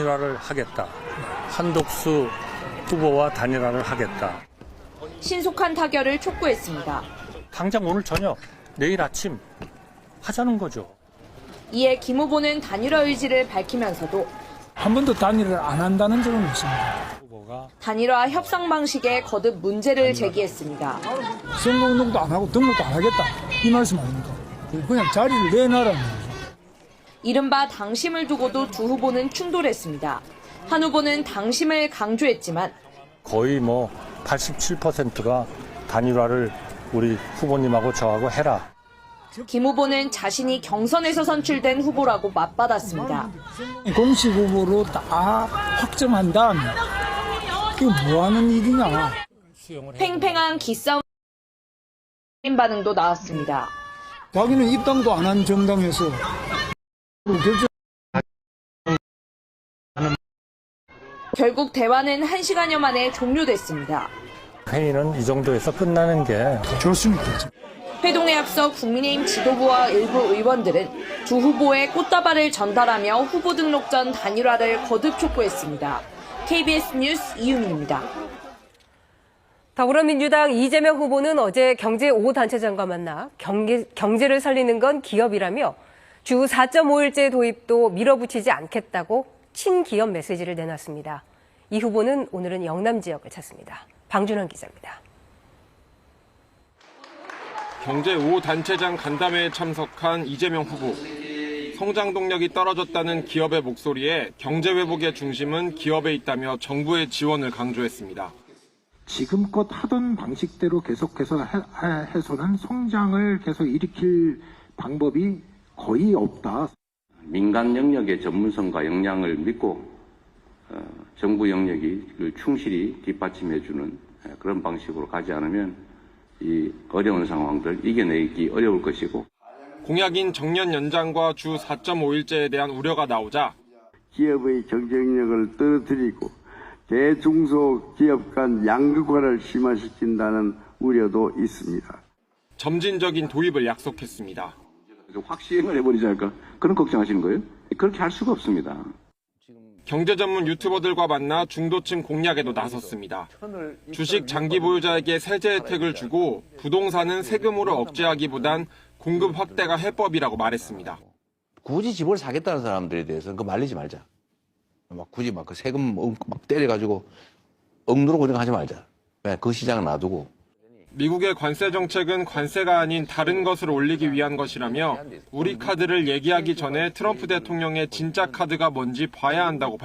단일화를 하겠다. 한독수 후보와 단일화를 하겠다. 신속한 타결을 촉구했습니다. 당장 오늘 저녁, 내일 아침 하자는 거죠. 이에 김 후보는 단일화 의지를 밝히면서도 한 번도 단일을 안 한다는 적은 없습니다. 후보가 단일화 협상 방식에 거듭 문제를 제기했습니다. 선거 운동도 안 하고 등록도 안 하겠다. 이 말씀 아닙니까? 그냥 자리를 내놔라는 거죠. 이른바 당심을 두고도 두 후보는 충돌했습니다. 한 후보는 당심을 강조했지만 거의 뭐 87%가 단일화를 우리 후보님하고 저하고 해라. 김 후보는 자신이 경선에서 선출된 후보라고 맞받았습니다. 공식 후보로 다 확정한 다음에 이거 뭐 하는 일이냐. 팽팽한 기싸움 반응도 나왔습니다. 자기는 입당도 안 한 정당에서 결정 결국 대화는 1시간여 만에 종료됐습니다. 회의는 이 정도에서 끝나는 게 좋습니까? 회동에 앞서 국민의힘 지도부와 일부 의원들은 두 후보의 꽃다발을 전달하며 후보 등록 전 단일화를 거듭 촉구했습니다. KBS 뉴스 이유민입니다. 더불어민주당 이재명 후보는 어제 경제 5단체장과 만나 경제, 경제를 살리는 건 기업이라며 주 4.5일제 도입도 밀어붙이지 않겠다고 친기업 메시지를 내놨습니다. 이 후보는 오늘은 영남 지역을 찾습니다. 방준환 기자입니다. 경제 5단체장 간담회에 참석한 이재명 후보. 성장 동력이 떨어졌다는 기업의 목소리에 경제 회복의 중심은 기업에 있다며 정부의 지원을 강조했습니다. 지금껏 하던 방식대로 계속해서 해- 해- 해서는 성장을 계속 일으킬 방법이 거의 없다. 민간 영역의 전문성과 역량을 믿고 어, 정부 영역이 그 충실히 뒷받침해주는 어, 그런 방식으로 가지 않으면 이 어려운 상황들 이겨내기 어려울 것이고 공약인 정년 연장과 주 4.5일제에 대한 우려가 나오자 기업의 경쟁력을 떨어뜨리고 대중소 기업 간 양극화를 심화시킨다는 우려도 있습니다. 점진적인 도입을 약속했습니다. 확 시행을 해버리지 않을까 그런 걱정하시는 거예요? 그렇게 할 수가 없습니다. 경제 전문 유튜버들과 만나 중도층 공략에도 나섰습니다. 주식 장기 보유자에게 세제 혜택을 주고 부동산은 세금으로 억제하기보단 공급 확대가 해법이라고 말했습니다. 굳이 집을 사겠다는 사람들에 대해서는 그 말리지 말자. 막 굳이 막 그 세금 엉- 막 때려가지고 억누르고 그냥 하지 말자. 그냥 그 시장을 놔두고 미국의 관세 정책은 관세가 아닌 다른 것을 올리기 위한 것이라며 우리 카드를 얘기하기 전에 트럼프 대통령의 진짜 카드가 뭔지 봐야 한다고